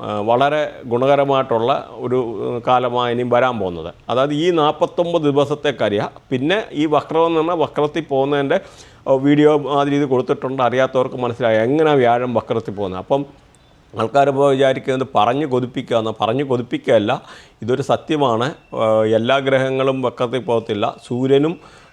വളരെ ഗുണകരമായിട്ടുള്ള ഒരു കാലമാണ് ഇനിയും വരാൻ പോകുന്നത്. അതായത് ഈ നാൽപ്പത്തൊമ്പത് ദിവസത്തെ കരിയ പിന്നെ ഈ വക്രം എന്ന് പറഞ്ഞാൽ വക്രത്തിൽ പോകുന്നതിന്റെ വീഡിയോ ആ രീതി കൊടുത്തിട്ടുണ്ട്. അറിയാത്തവർക്ക് മനസ്സിലായി എങ്ങനെ വ്യാഴം വക്രത്തിൽ പോകുന്നത്. അപ്പം ആൾക്കാർ ഇപ്പോൾ വിചാരിക്കുന്നത് പറഞ്ഞു കൊതിപ്പിക്കുക പറഞ്ഞു കൊതിപ്പിക്കുകയല്ല. ഇതൊരു സത്യമാണ്. എല്ലാ ഗ്രഹങ്ങളും വക്രത്തിൽ പോകത്തില്ല. സൂര്യനും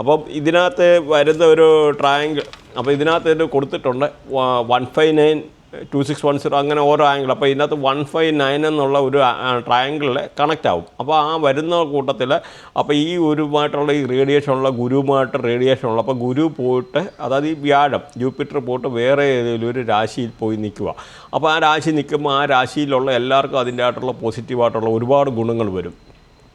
അപ്പം ഇതിനകത്ത് വരുന്ന ഒരു ട്രയാങ്കിൾ അപ്പോൾ ഇതിനകത്ത് ഇത് കൊടുത്തിട്ടുണ്ട് one five nine two six one zero അങ്ങനെ ഓരോ ആംഗിൾ അപ്പോൾ ഇതിനകത്ത് വൺ ഫൈവ് നയൻ എന്നുള്ള ഒരു ട്രയാങ്കിളിൽ കണക്റ്റ് ആവും. അപ്പോൾ ആ വരുന്ന കൂട്ടത്തിൽ അപ്പോൾ ഈ ഒരുമായിട്ടുള്ള ഈ റേഡിയേഷൻ ഉള്ള ഗുരുവുമായിട്ട് റേഡിയേഷൻ ഉള്ള അപ്പോൾ ഗുരു പോയിട്ട് അതായത് ഈ വ്യാഴം ജൂപ്പിറ്റർ പോയിട്ട് വേറെ ഏതെങ്കിലും ഒരു രാശിയിൽ പോയി നിൽക്കുക. അപ്പോൾ ആ രാശി നിൽക്കുമ്പോൾ ആ രാശിയിലുള്ള എല്ലാവർക്കും അതിന്റെ ആയിട്ടുള്ള പോസിറ്റീവായിട്ടുള്ള ഒരുപാട് ഗുണങ്ങൾ വരും.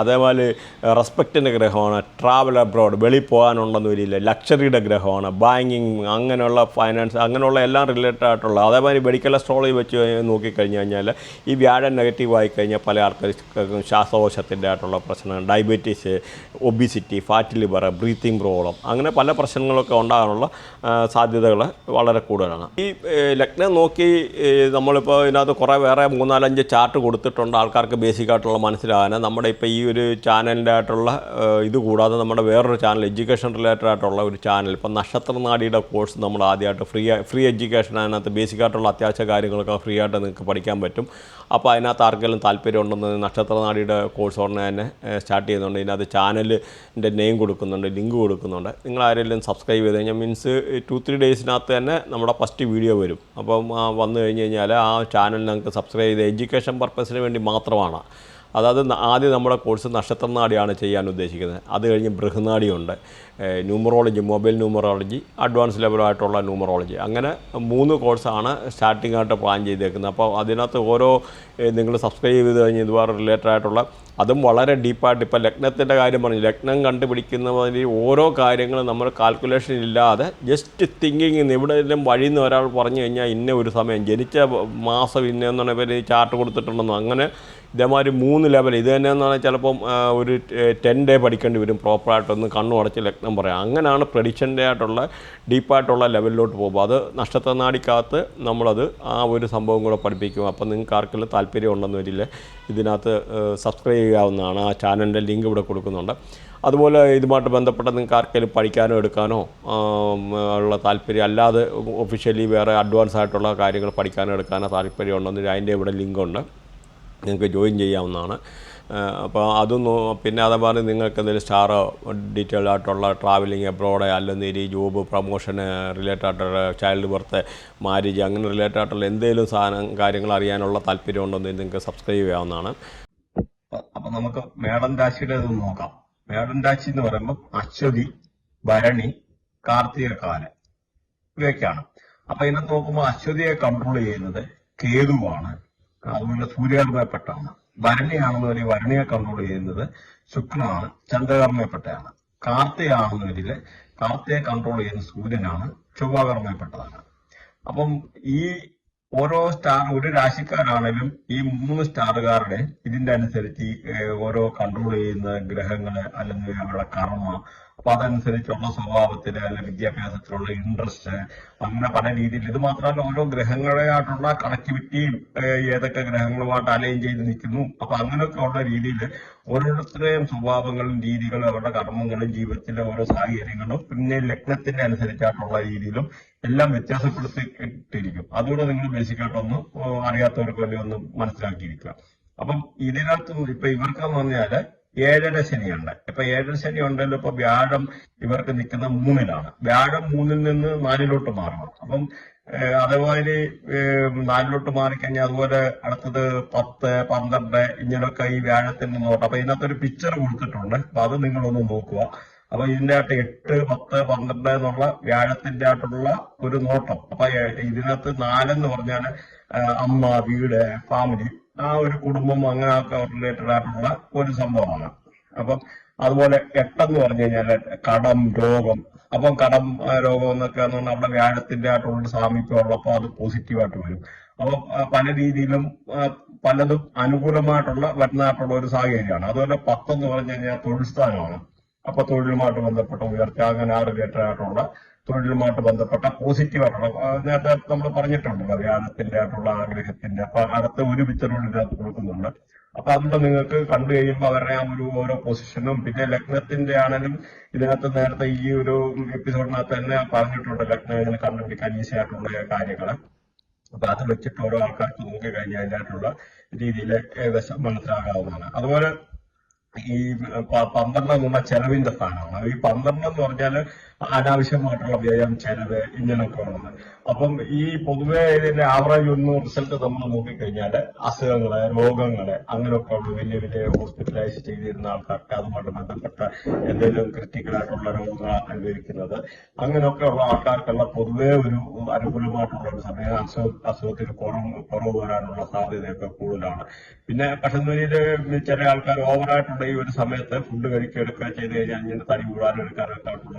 അതേപോലെ റെസ്പെക്റ്റിന്റെ ഗ്രഹമാണ് ട്രാവൽ അബ്രോഡ് വെളിയിൽ പോകാനുണ്ടെന്ന് വരില്ല ലക്ഷറിയുടെ ഗ്രഹമാണ് ബാങ്കിങ് അങ്ങനെയുള്ള ഫൈനാൻസ് അങ്ങനെയുള്ള എല്ലാം റിലേറ്റഡ് ആയിട്ടുള്ള അതേമാതിരി മെഡിക്കൽ അസ്ട്രോളജി വെച്ച് നോക്കിക്കഴിഞ്ഞ് കഴിഞ്ഞാൽ ഈ വ്യാഴം നെഗറ്റീവ് ആയി കഴിഞ്ഞാൽ പല ആൾക്കാർക്കും ശ്വാസകോശത്തിന്റെ ആയിട്ടുള്ള പ്രശ്നങ്ങൾ diabetes obesity fat liver breathing problem അങ്ങനെ പല പ്രശ്നങ്ങളൊക്കെ ഉണ്ടാകാനുള്ള സാധ്യതകൾ വളരെ കൂടുതലാണ്. ഈ ലഗ്നം നോക്കി നമ്മളിപ്പോൾ ഇതിനകത്ത് കുറേ വേറെ മൂന്നാലഞ്ച് ചാർട്ട് കൊടുത്തിട്ടുണ്ട് ആൾക്കാർക്ക് ബേസിക്കായിട്ടുള്ള മനസ്സിലാകാൻ നമ്മുടെ ഇപ്പോൾ ഈ ഒരു ചാനലിന്റെ ആയിട്ടുള്ള ഇത് കൂടാതെ നമ്മുടെ വേറൊരു ചാനൽ എഡ്യൂക്കേഷൻ റിലേറ്റഡ് ആയിട്ടുള്ള ഒരു ചാനൽ ഇപ്പം നക്ഷത്രനാടിയുടെ കോഴ്സ് നമ്മൾ ആദ്യമായിട്ട് ഫ്രീ ഫ്രീ എഡ്യൂക്കേഷൻ അതിനകത്ത് ബേസിക് ആയിട്ടുള്ള അത്യാവശ്യ കാര്യങ്ങളൊക്കെ ഫ്രീ ആയിട്ട് നിങ്ങൾക്ക് പഠിക്കാൻ പറ്റും. അപ്പോൾ അതിനകത്ത് ആർക്കെങ്കിലും താല്പര്യം ഉണ്ടെന്ന് നക്ഷത്രനാടിയുടെ കോഴ്സ് ഉടനെ തന്നെ സ്റ്റാർട്ട് ചെയ്യുന്നുണ്ട്. ഇതിനകത്ത് ചാനലിന്റെ നെയിം കൊടുക്കുന്നുണ്ട് ലിങ്ക് കൊടുക്കുന്നുണ്ട്. നിങ്ങൾ ആരെങ്കിലും സബ്സ്ക്രൈബ് ചെയ്ത് കഴിഞ്ഞാൽ മീൻസ് ടു ത്രീ ഡേയ്സിനകത്ത് തന്നെ നമ്മുടെ ഫസ്റ്റ് വീഡിയോ വരും. അപ്പം വന്നു കഴിഞ്ഞ് കഴിഞ്ഞാൽ ആ ചാനൽ നിങ്ങൾക്ക് സബ്സ്ക്രൈബ് ചെയ്ത് എഡ്യൂക്കേഷൻ പർപ്പസിന് വേണ്ടി മാത്രമാണ്. അതായത് ആദ്യം നമ്മുടെ കോഴ്സ് നക്ഷത്രനാടിയാണ് ചെയ്യാൻ ഉദ്ദേശിക്കുന്നത്. അത് കഴിഞ്ഞ് ബൃഹനാടിയുണ്ട്. ന്യൂമറോളജി മൊബൈൽ ന്യൂമറോളജി അഡ്വാൻസ് ലെവലായിട്ടുള്ള ന്യൂമറോളജി അങ്ങനെ മൂന്ന് കോഴ്സാണ് സ്റ്റാർട്ടിംഗ് ആയിട്ട് പ്ലാൻ ചെയ്തേക്കുന്നത്. അപ്പോൾ അതിനകത്ത് ഓരോ നിങ്ങൾ സബ്സ്ക്രൈബ് ചെയ്ത് കഴിഞ്ഞാൽ ഇതുപോലെ റിലേറ്റഡ് ആയിട്ടുള്ള അതും വളരെ ഡീപ്പായിട്ട് ഇപ്പോൾ ലഗ്നത്തിന്റെ കാര്യം പറഞ്ഞു. ലഗ്നം കണ്ടുപിടിക്കുന്നതിൽ ഓരോ കാര്യങ്ങളും നമ്മൾ കാൽക്കുലേഷൻ ഇല്ലാതെ ജസ്റ്റ് തിങ്കിങ് എവിടെയെങ്കിലും വഴിയിൽ നിന്ന് ഒരാൾ പറഞ്ഞു കഴിഞ്ഞാൽ ഇന്ന ഒരു സമയം ജനിച്ച മാസം ഇന്നെന്നാണ് ഇവർ ചാർട്ട് കൊടുത്തിട്ടുണ്ടെന്നോ അങ്ങനെ ഇതേമാതിരി മൂന്ന് ലെവൽ ഇത് പറഞ്ഞാൽ ചിലപ്പം ഒരു ടെൻ ഡേ പഠിക്കേണ്ടി വരും പ്രോപ്പറായിട്ടൊന്ന് കണ്ണു അടച്ച് ലഗ്നം പറയാം. അങ്ങനെയാണ് പ്രഡിക്ഷന്റെ ആയിട്ടുള്ള ഡീപ്പായിട്ടുള്ള ലെവലിലോട്ട് പോകുമ്പോൾ അത് നക്ഷത്രനാടിക്കകത്ത് നമ്മളത് ആ ഒരു സംഭവം കൂടെ പഠിപ്പിക്കും. അപ്പം നിങ്ങൾക്ക് ആർക്കെങ്കിലും താല്പര്യം ഉണ്ടെന്ന് വരില്ല ഇതിനകത്ത് സബ്സ്ക്രൈബ് ചെയ്യാവുന്നതാണ്. ആ ചാനലിന്റെ ലിങ്ക് ഇവിടെ കൊടുക്കുന്നുണ്ട്. അതുപോലെ ഇതുമായിട്ട് ബന്ധപ്പെട്ട നിങ്ങൾക്ക് ആർക്കെങ്കിലും പഠിക്കാനോ എടുക്കാനോ ഉള്ള താല്പര്യം അല്ലാതെ ഒഫീഷ്യലി വേറെ അഡ്വാൻസ് ആയിട്ടുള്ള കാര്യങ്ങൾ പഠിക്കാനോ എടുക്കാനോ താല്പര്യം ഉണ്ടെന്ന് അതിന്റെ ഇവിടെ ലിങ്കുണ്ട് നിങ്ങൾക്ക് ജോയിൻ ചെയ്യാവുന്നതാണ്. അപ്പോൾ അതും പിന്നെ അതേപോലെ നിങ്ങൾക്ക് എന്തെങ്കിലും സ്റ്റാറോ ഡീറ്റെയിൽഡ് ആയിട്ടുള്ള ട്രാവലിംഗ് എബ്രോഡ് അല്ലെങ്കിൽ ഈ ജോബ് പ്രൊമോഷന് റിലേറ്റഡ് ആയിട്ടുള്ള ചൈൽഡ് ബർത്ത് മാരേജ് അങ്ങനെ റിലേറ്റഡ് ആയിട്ടുള്ള എന്തെങ്കിലും സാധനം കാര്യങ്ങൾ അറിയാനുള്ള താല്പര്യം ഉണ്ടെന്ന് നിങ്ങൾക്ക് സബ്സ്ക്രൈബ് ചെയ്യാവുന്നതാണ്. അപ്പൊ നമുക്ക് മേഡം രാശിയുടെ ഇത് നോക്കാം. മേഡം രാശി എന്ന് പറയുമ്പോൾ അശ്വതി ഭരണി കാർത്തികക്കാലൻ ഇവയൊക്കെയാണ്. അപ്പൊ ഇതിനകത്ത് നോക്കുമ്പോൾ അശ്വതിയെ കൺട്രോൾ ചെയ്യുന്നത് കേതുവാണ്. അതുപോലെ സൂര്യകർമ്മപ്പെട്ടതാണ് ഭരണിയാണെന്ന് പറഞ്ഞാൽ ഭരണിയെ കൺട്രോൾ ചെയ്യുന്നത് ശുക്രനാണ് ചന്ദ്രകർമ്മപ്പെട്ടതാണ് കാർത്തയാണെന്നുവരിൽ കാർത്തയെ കൺട്രോൾ ചെയ്യുന്ന സൂര്യനാണ് ചൊവ്വാകർമ്മയപ്പെട്ടതാണ്. അപ്പം ഈ ഓരോ സ്റ്റാർ ഒരു രാശിക്കാരാണെങ്കിലും ഈ മൂന്ന് സ്റ്റാറുകാരുടെ ഇതിന്റെ അനുസരിച്ച് ഓരോ കൺട്രോൾ ചെയ്യുന്ന ഗ്രഹങ്ങൾ അല്ലെങ്കിൽ അവരുടെ കർമ്മ അപ്പൊ അതനുസരിച്ചുള്ള സ്വഭാവത്തിൽ അല്ലെ വിദ്യാഭ്യാസത്തിലുള്ള ഇൻട്രസ്റ്റ് അങ്ങനെ പല രീതിയിൽ ഇത് മാത്രമല്ല ഓരോ ഗ്രഹങ്ങളെയായിട്ടുള്ള കണക്ടിവിറ്റിയും ഏതൊക്കെ ഗ്രഹങ്ങളുമായിട്ട് അലൈൻ ചെയ്ത് നിൽക്കുന്നു. അപ്പൊ അങ്ങനെയൊക്കെ ഉള്ള രീതിയിൽ ഓരോരുത്തരുടെയും സ്വഭാവങ്ങളും രീതികളും അവരുടെ കർമ്മങ്ങളും ജീവിതത്തിലെ ഓരോ സാഹചര്യങ്ങളും പിന്നെ ലഗ്നത്തിന്റെ അനുസരിച്ചായിട്ടുള്ള രീതിയിലും എല്ലാം വ്യത്യാസപ്പെടുത്തിയിട്ടിരിക്കും. അതുകൂടെ നിങ്ങൾ ബേസിക്കായിട്ടൊന്ന് അറിയാത്തവർക്ക് വേണ്ടി ഒന്ന് മനസ്സിലാക്കിയിരിക്കുക. അപ്പം ഇതിനകത്ത് ഇപ്പൊ ഇവർക്കെന്ന് പറഞ്ഞാൽ ഏഴര ശനിയുണ്ട്. ഇപ്പൊ ഏഴര ശനി ഉണ്ടല്ലോ ഇപ്പൊ വ്യാഴം ഇവർക്ക് നിൽക്കുന്ന മൂന്നിലാണ്. വ്യാഴം മൂന്നിൽ നിന്ന് നാലിലോട്ട് മാറണം. അപ്പം അതേപോലെ നാലിലോട്ട് മാറിക്കഴിഞ്ഞാൽ അതുപോലെ അടുത്തത് പത്ത് പന്ത്രണ്ട് ഇങ്ങനെയൊക്കെ ഈ വ്യാഴത്തിന്റെ നോട്ടം അപ്പൊ ഇതിനകത്തൊരു പിക്ചർ കൊടുത്തിട്ടുണ്ട്. അപ്പൊ അത് നിങ്ങളൊന്ന് നോക്കുക. അപ്പൊ ഇതിന്റെ ആയിട്ട് എട്ട് പത്ത് പന്ത്രണ്ട് എന്നുള്ള വ്യാഴത്തിന്റെ ആയിട്ടുള്ള ഒരു നോട്ടം. അപ്പൊ ഇതിനകത്ത് നാലെന്ന് പറഞ്ഞാൽ അമ്മ വീട് ഫാമിലി ആ ഒരു കുടുംബം അങ്ങനെ റിലേറ്റഡ് ആയിട്ടുള്ള ഒരു സംഭവമാണ്. അപ്പം അതുപോലെ എട്ടെന്ന് പറഞ്ഞു കഴിഞ്ഞാൽ കടം രോഗം. അപ്പം കടം രോഗം എന്നൊക്കെ എന്ന് പറഞ്ഞാൽ അവിടെ വ്യാഴത്തിന്റെ ആയിട്ടുള്ള സാമീപ്യം ഉള്ളപ്പോൾ അത് പോസിറ്റീവായിട്ട് വരും. അപ്പൊ പല രീതിയിലും പലതും അനുകൂലമായിട്ടുള്ള വരുന്നതായിട്ടുള്ള ഒരു സാഹചര്യമാണ്. അതുപോലെ പത്തെന്ന് പറഞ്ഞു കഴിഞ്ഞാൽ തൊഴിൽ സ്ഥാനമാണ്. അപ്പൊ തൊഴിലുമായിട്ട് ബന്ധപ്പെട്ട ഉയർച്ച അങ്ങനെ ആ റിലേറ്റഡ് ആയിട്ടുള്ള തൊഴിലുമായിട്ട് ബന്ധപ്പെട്ട പോസിറ്റീവ് ആയിട്ടുള്ള ആ, നേരത്തെ നമ്മൾ പറഞ്ഞിട്ടുണ്ടല്ലോ വ്യാഴത്തിന്റെ ആയിട്ടുള്ള ആഗ്രഹത്തിന്റെ അപ്പൊ അടുത്ത ഒരു പിക്ചറുകൾ ഇതിനകത്ത് കൊടുക്കുന്നുണ്ട്. അപ്പൊ അതുകൊണ്ട് നിങ്ങൾക്ക് കണ്ടു കഴിയുമ്പോൾ അവരുടെ ആ ഒരു ഓരോ പൊസിഷനും പിന്നെ ലഗ്നത്തിന്റെ ആണെങ്കിലും ഇതിനകത്ത് നേരത്തെ ഈ ഒരു എപ്പിസോഡിനകത്ത് തന്നെ പറഞ്ഞിട്ടുണ്ട് ലഗ്നം ഇങ്ങനെ കണ്ടുപിടിക്കാൻ ഈസി ആയിട്ടുള്ള കാര്യങ്ങൾ. അപ്പൊ അത് വെച്ചിട്ട് ഓരോ ആൾക്കാർക്ക് നോക്കി കഴിഞ്ഞാൽ അതിനായിട്ടുള്ള രീതിയിൽ ഏകദേശം മനസ്സിലാകാവുന്നതാണ് അതുപോലെ ഈ പന്ത്രണ്ട് എന്നുള്ള ചെലവിന്റെ സ്ഥാനമാണ്. ഈ പന്ത്രണ്ട് എന്ന് പറഞ്ഞാൽ അനാവശ്യമായിട്ടുള്ള വ്യയം ചെലവ് ഇങ്ങനെയൊക്കെ ഉള്ളത് അപ്പം ഈ പൊതുവെ ഇതിന്റെ ആവറേജ് ഒന്ന് റിസൾട്ട് നമ്മൾ നോക്കിക്കഴിഞ്ഞാൽ അസുഖങ്ങൾ രോഗങ്ങൾ അങ്ങനെയൊക്കെ ഉള്ള വലിയ വലിയ ഹോസ്പിറ്റലൈസ് ചെയ്തിരുന്ന ആൾക്കാർക്ക് അതുമായിട്ട് ബന്ധപ്പെട്ട എന്തെങ്കിലും ക്രിട്ടിക്കൽ ആയിട്ടുള്ള രോഗങ്ങൾ അനുഭവിക്കുന്നത്. അങ്ങനെയൊക്കെ ഉള്ള ആൾക്കാർക്കുള്ള പൊതുവെ ഒരു അനുകൂലമായിട്ടുള്ള ഒരു സമയം. അസുഖ അസുഖത്തിന് കുറവ് കുറവ് വരാനുള്ള സാധ്യതയൊക്കെ കൂടുതലാണ്. പിന്നെ കഷന്നൂരിയിൽ ചില ആൾക്കാർ ഓവറായിട്ടുള്ള ഈ ഒരു സമയത്ത് ഫുഡ് കഴിക്കുക എടുക്കുക ചെയ്ത് കഴിഞ്ഞാൽ ഇങ്ങനെ തടി കൂടാനും എടുക്കാനൊക്കെ ആയിട്ടുള്ള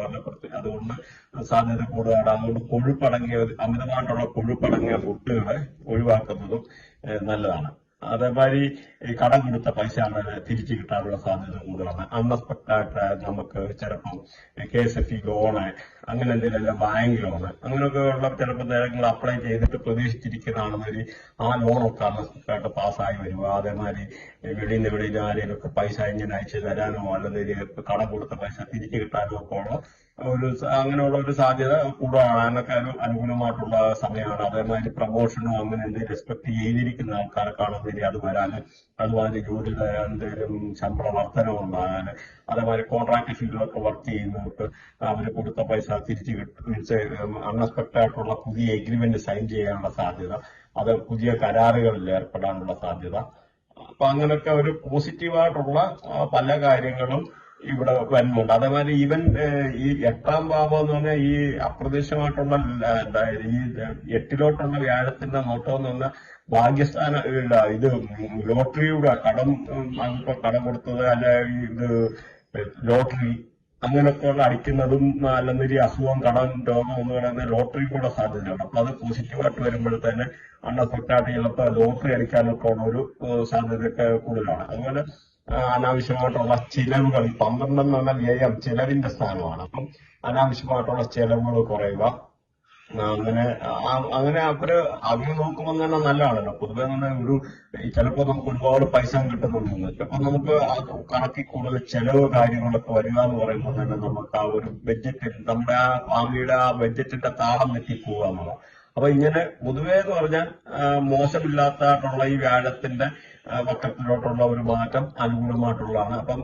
അതുകൊണ്ട് സാധ്യത കൂടുതലാണ്. അതുകൊണ്ട് കൊഴുപ്പടങ്ങിയ അമിതമായിട്ടുള്ള കൊഴുപ്പടങ്ങിയ ഫുഡുകളെ ഒഴിവാക്കുന്നതും നല്ലതാണ്. അതേമാതിരി കടം കൊടുത്ത പൈസ തിരിച്ചു കിട്ടാനുള്ള സാധ്യത കൂടുതലാണ്. അൺഎക്സ്പെക്ടായിട്ട് നമുക്ക് ചിലപ്പം K S F E loan അങ്ങനെ എന്തെങ്കിലും ബാങ്ക് ലോണ് അങ്ങനെയൊക്കെ ഉള്ള ചിലപ്പോൾ നേരങ്ങൾ അപ്ലൈ ചെയ്തിട്ട് പ്രതീക്ഷിച്ചിരിക്കുന്നതാണെന്നൊരു ആ ലോണൊക്കെ അൺഎക്സ്പെക്ടായിട്ട് പാസ്സായി വരിക അതേമാതിരി വെളിയിൽ നിന്ന് വെളിയിൽ ആരെങ്കിലും പൈസ ഇങ്ങനെ അയച്ചു തരാനോ അല്ലെങ്കിൽ കടം കൊടുത്ത പൈസ തിരിച്ചു കിട്ടാനോ ഒക്കെ ഉള്ള ഒരു അങ്ങനെയുള്ള ഒരു സാധ്യത കൂടുതലാണ് അതിനൊക്കെ ഒരു അനുകൂലമായിട്ടുള്ള സമയമാണ്. അതേമാതിരി പ്രമോഷനും അങ്ങനെ എന്തെങ്കിലും എക്സ്പെക്ട് ചെയ്തിരിക്കുന്ന ശരി അത് വരാൻ അതുമാതിരി ജോലിയുടെ എന്തെങ്കിലും ശമ്പള വർധന ഉണ്ടാകാൻ അതേമാതിരി കോൺട്രാക്ട് ഫീൽഡിലൊക്കെ വർക്ക് ചെയ്യുന്നവർക്ക് അവർ കൊടുത്ത പൈസ തിരിച്ചു കിട്ടും. അൺഎക്സ്പെക്ട് ആയിട്ടുള്ള പുതിയ എഗ്രിമെന്റ് സൈൻ ചെയ്യാനുള്ള സാധ്യത അത് പുതിയ കരാറുകളിൽ ഏർപ്പെടാനുള്ള സാധ്യത. അപ്പൊ അങ്ങനെയൊക്കെ ഒരു പോസിറ്റീവായിട്ടുള്ള പല കാര്യങ്ങളും ഇവിടെ വരുന്നുണ്ട്. അതേപോലെ ഈവൻ ഈ എട്ടാം ഭാവം എന്ന് പറഞ്ഞാൽ ഈ അപ്രതീക്ഷിതമായിട്ടുള്ള ഈ എട്ടിലോട്ടുള്ള വ്യാഴത്തിന്റെ നോട്ടം എന്ന് പറഞ്ഞാൽ ഭാഗ്യസ്ഥാന ഇത് ലോട്ടറിയുടെ കടം അതിപ്പോ കടം കൊടുത്തത് അല്ലെ ഇത് ലോട്ടറി അങ്ങനെയൊക്കെയുള്ള അടിക്കുന്നതും അല്ലെന്നൊരു അസുഖം കടം രോഗം എന്ന് പറയുന്ന ലോട്ടറി കൂടെ സാധ്യതയുണ്ട്. അപ്പൊ അത് പോസിറ്റീവായിട്ട് തന്നെ അണ്ണ ചിലപ്പോൾ ലോട്ടറി അടിക്കാനൊക്കെ ഉള്ള ഒരു സാധ്യതയൊക്കെ കൂടുതലാണ്. അതുപോലെ അനാവശ്യമായിട്ടുള്ള ചിലവുകൾ പന്ത്രണ്ട് എന്ന് പറഞ്ഞാൽ വ്യയം ചിലവിന്റെ സ്ഥാനമാണ്. അപ്പം അനാവശ്യമായിട്ടുള്ള ചിലവുകൾ കുറയുക. അങ്ങനെ അങ്ങനെ അവർ അവർ നോക്കുമ്പോൾ തന്നെ നല്ലതാണല്ലോ. പൊതുവെ തന്നെ ഒരു ചിലപ്പോ നമുക്ക് ഒരുപാട് പൈസ കിട്ടുന്നുണ്ട് ചിലപ്പോ നമുക്ക് ആ കണക്കിൽ കൂടുതൽ ചെലവ് കാര്യങ്ങളൊക്കെ വരിക എന്ന് പറയുമ്പോൾ തന്നെ നമുക്ക് ആ ഒരു ബഡ്ജറ്റ് നമ്മുടെ ആ ഫാമിലിയുടെ ആ ബഡ്ജറ്റിന്റെ താളം തെറ്റി പോവുക എന്നുള്ളത്. അപ്പൊ ഇങ്ങനെ പൊതുവേ എന്ന് പറഞ്ഞാൽ മോശമില്ലാത്തതായിട്ടുള്ള ഈ വ്യാഴത്തിന്റെ വക്രത്തിലോട്ടുള്ള ഒരു മാറ്റം അനുകൂലമായിട്ടുള്ളതാണ്. അപ്പം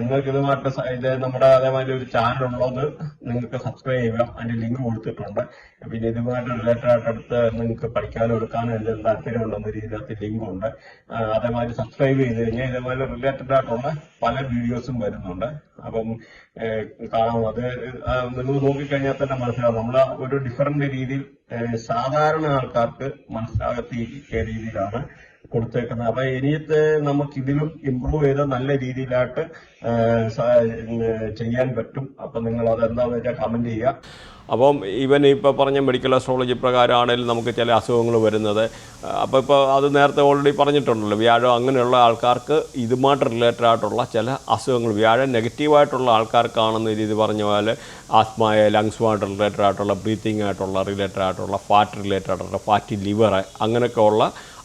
നിങ്ങൾക്ക് ഇത് മാത്രം ഇത് നമ്മുടെ അതേമാതിരി ഒരു ചാനൽ ഉള്ളത് നിങ്ങൾക്ക് സബ്സ്ക്രൈബ് ചെയ്യുക അതിന്റെ ലിങ്ക് കൊടുത്തിട്ടുണ്ട്. പിന്നെ ഇതുമായിട്ട് റിലേറ്റഡ് ആയിട്ട് അടുത്ത് നിങ്ങൾക്ക് പഠിക്കാനോ എടുക്കാനോ എന്തെങ്കിലും താല്പര്യം ഉണ്ടെന്ന രീതിയിലത്തെ ലിങ്ക് ഉണ്ട്. അതേമാതിരി സബ്സ്ക്രൈബ് ചെയ്ത് കഴിഞ്ഞാൽ ഇതേമാതിരി റിലേറ്റഡ് ആയിട്ടുള്ള പല വീഡിയോസും വരുന്നുണ്ട്. അപ്പം കാണാം അത് നിങ്ങൾ നോക്കിക്കഴിഞ്ഞാൽ തന്നെ മനസ്സിലാവും. നമ്മൾ ഒരു ഡിഫറന്റ് രീതിയിൽ സാധാരണ ആൾക്കാർക്ക് മനസ്സിലാകത്തിയ രീതിയിലാണ്. കൊടുത്തേക്കുന്നത്. അപ്പൊ ഇനിയത്തെ നമുക്ക് ഇതിലും ഇമ്പ്രൂവ് ചെയ്ത് നല്ല രീതിയിലായിട്ട് ചെയ്യാൻ പറ്റും. അപ്പൊ നിങ്ങൾ അതെന്താന്ന് വെച്ചാൽ കമന്റ് ചെയ്യുക. അപ്പം ഇവൻ ഇപ്പോൾ പറഞ്ഞ മെഡിക്കൽ അസ്ട്രോളജി പ്രകാരമാണെങ്കിലും നമുക്ക് ചില അസുഖങ്ങൾ വരുന്നത്. അപ്പോൾ ഇപ്പോൾ അത് നേരത്തെ ഓൾറെഡി പറഞ്ഞിട്ടുണ്ടല്ലോ വ്യാഴം അങ്ങനെയുള്ള ആൾക്കാർക്ക് ഇതുമായിട്ട് റിലേറ്റഡ് ആയിട്ടുള്ള ചില അസുഖങ്ങൾ വ്യാഴം നെഗറ്റീവായിട്ടുള്ള ആൾക്കാർക്കാണെന്ന് രീതി പറഞ്ഞ പോലെ ആസ്മായ ലങ്സുമായിട്ട് റിലേറ്റഡ് ആയിട്ടുള്ള ബ്രീത്തിങ് ആയിട്ടുള്ള റിലേറ്റഡ് ആയിട്ടുള്ള ഫാറ്റ് റിലേറ്റഡ് ആയിട്ടുള്ള ഫാറ്റി ലിവർ അങ്ങനെയൊക്കെ ഉള്ള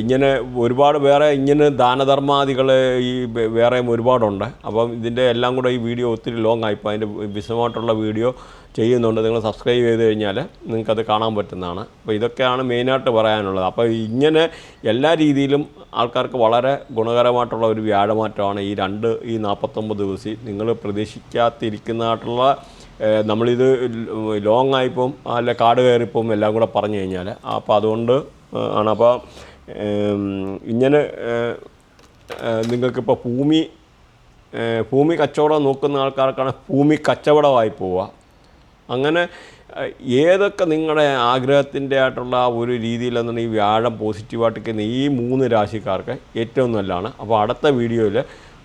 ഇങ്ങനെ ഒരുപാട് വേറെ ഇങ്ങനെ ദാനധർമാദികൾ ഈ വേറെയും ഒരുപാടുണ്ട്. അപ്പം ഇതിന്റെ എല്ലാം കൂടെ ഈ വീഡിയോ ഒത്തിരി ലോങ് ആയിപ്പോൾ അതിന്റെ വിശദമായിട്ടുള്ള വീഡിയോ ചെയ്യുന്നുണ്ട്. നിങ്ങൾ സബ്സ്ക്രൈബ് ചെയ്ത് കഴിഞ്ഞാൽ നിങ്ങൾക്കത് കാണാൻ പറ്റുന്നതാണ്. അപ്പോൾ ഇതൊക്കെയാണ് മെയിനായിട്ട് പറയാനുള്ളത്. അപ്പോൾ ഇങ്ങനെ എല്ലാ രീതിയിലും ആൾക്കാർക്ക് വളരെ ഗുണകരമായിട്ടുള്ള ഒരു വ്യാഴമാറ്റമാണ് ഈ രണ്ട് ഈ നാൽപ്പത്തൊമ്പത് ദിവസം. നിങ്ങൾ പ്രതീക്ഷിക്കാത്തിരിക്കുന്നതായിട്ടുള്ള നമ്മളിത് ലോങ് ആയിപ്പം അല്ല കാട് കയറിപ്പം എല്ലാം കൂടെ പറഞ്ഞു കഴിഞ്ഞാൽ. അപ്പോൾ അതുകൊണ്ട് ആണ്. അപ്പോൾ ഇങ്ങനെ നിങ്ങൾക്കിപ്പോൾ ഭൂമി ഭൂമി കച്ചവടം നോക്കുന്ന ആൾക്കാർക്കാണ് ഭൂമി കച്ചവടമായി പോവുക. അങ്ങനെ ഏതൊക്കെ നിങ്ങളുടെ ആഗ്രഹത്തിന്റെ ആയിട്ടുള്ള ഒരു രീതിയിലെന്നാണ് ഈ വ്യാഴം പോസിറ്റീവായിട്ട് ഈ മൂന്ന് രാശിക്കാർക്ക് ഏറ്റവും നല്ലതാണ്. അപ്പോൾ അടുത്ത വീഡിയോയിൽ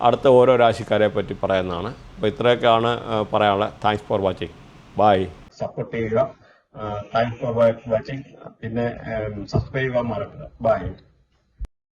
അടുത്ത ഓരോ രാശിക്കാരെ പറ്റി പറയുന്നതാണ്. അപ്പോൾ ഇത്രയൊക്കെയാണ് പറയാനുള്ളത്. Thanks for watching bye support ചെയ്യുക. താങ്ക്സ് ഫോർ വാച്ചിങ് പിന്നെ സബ്സ്ക്രൈബ് ചെയ്യാൻ മറക്കുക ബൈ